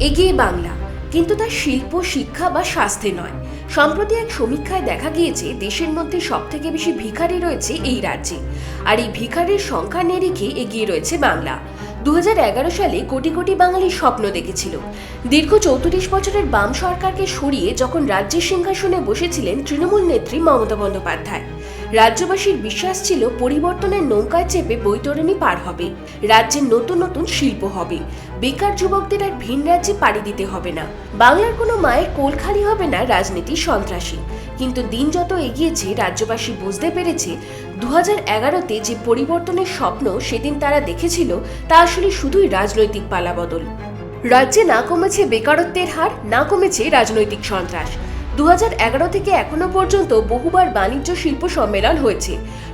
এগিয়ে বাংলা। কিন্তু তার শিল্প, শিক্ষা বা স্বাস্থ্যে নয়। সম্প্রতি এক সমীক্ষায় দেখা গিয়েছে, দেশের মধ্যে সবথেকে বেশি ভিখারি রয়েছে এই রাজ্যে। আর এই ভিখারির সংখ্যা নিরিখে এগিয়ে রয়েছে বাংলা। দু হাজার এগারো সালে কোটি কোটি বাঙালি স্বপ্ন দেখেছিল। দীর্ঘ চৌত্রিশ বছরের বাম সরকারকে সরিয়ে যখন রাজ্যের সিংহাসনে বসেছিলেন তৃণমূল নেত্রী মমতা বন্দ্যোপাধ্যায়। রাজ্যবাসীর বিশ্বাস ছিল পরিবর্তনের নৌকায় চেপে বৈতরণী পার হবে। রাজ্যে নতুন নতুন শিল্প হবে। বেকার যুবকদের আর ভিন রাজ্যে পাড়ি দিতে হবে না। বাংলার কোনো মায়ের কোল খালি হবে না রাজনীতি সন্ত্রাসী। কিন্তু দিন যত এগিয়েছে, রাজ্যবাসী বুঝতে পেরেছে দু হাজার এগারোতে যে পরিবর্তনের স্বপ্ন সেদিন তারা দেখেছিল, তা আসলে শুধুই রাজনৈতিক পালাবদল। রাজ্যে না কমেছে বেকারত্বের হার, না কমেছে রাজনৈতিক সন্ত্রাস। দু থেকে এখনও পর্যন্ত বহুবার বাণিজ্য শিল্প সম্মেলন হয়েছে।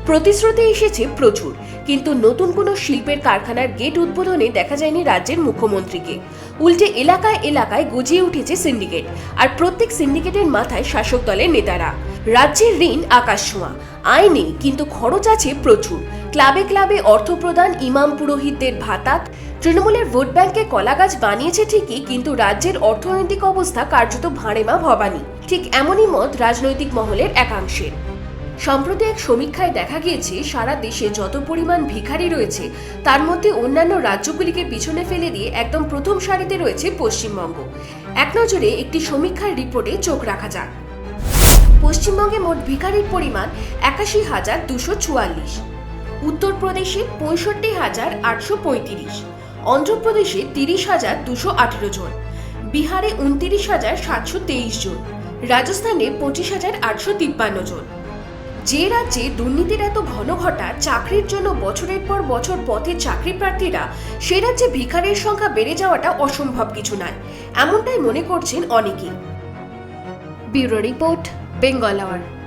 প্রতিশ্রুতি এসেছে প্রচুর, কিন্তু নতুন কোনো শিল্পের কারখানার গেট উদ্বোধনে দেখা যায়নি রাজ্যের মুখ্যমন্ত্রীকে। উল্টে এলাকায় এলাকায় গুজিয়ে উঠেছে সিন্ডিকেট, আর প্রত্যেক সিন্ডিকেটের মাথায় শাসক দলের নেতারা। রাজ্যের ঋণ আকাশ ছোঁয়া। আয় নেই, কিন্তু খরচ আছে প্রচুর। ক্লাবে ক্লাবে অর্থ প্রদান ইমাম পুরোহিতদের ভাতা তৃণমূলের ভোট ব্যাংকে কলাগাছ বানিয়েছে ঠিকই, কিন্তু রাজ্যের অর্থনৈতিক অবস্থা কার্যত ভাঁড়েমা ভবানী। ঠিক এমনই মত রাজনৈতিক মহলের একাংশের। সম্প্রতি এক সমীক্ষায় দেখা গিয়েছে, সারা দেশে যত পরিমাণ ভিখারি রয়েছে, তার মধ্যে অন্যান্য রাজ্যগুলিকে পিছনে ফেলে দিয়ে একদম প্রথম সারিতে রয়েছে পশ্চিমবঙ্গ। এক নজরে একটি সমীক্ষার রিপোর্টে চোখ রাখা যাক। পশ্চিমবঙ্গে মোট ভিখারির পরিমাণ একাশি হাজার দুশো চুয়াল্লিশ। উত্তরপ্রদেশে পঁয়ষট্টি হাজার আটশো পঁয়ত্রিশ। অন্ধ্রপ্রদেশে তিরিশ হাজার দুশো আঠেরো জন। বিহারে উনতিরিশ হাজার সাতশো তেইশ জন। রাজস্থানে পঁচিশ হাজার আটশো তিপ্পান্ন জন। যে রাজ্যে দুর্নীতির এত ঘন ঘটা চাকরির জন্য বছরের পর বছর পথে চাকরি প্রার্থীরা সে রাজ্যে ভিখারির সংখ্যা বেড়ে যাওয়াটা অসম্ভব কিছু নয়, এমনটাই মনে করছেন অনেকেই। Bureau report. Bengal hour.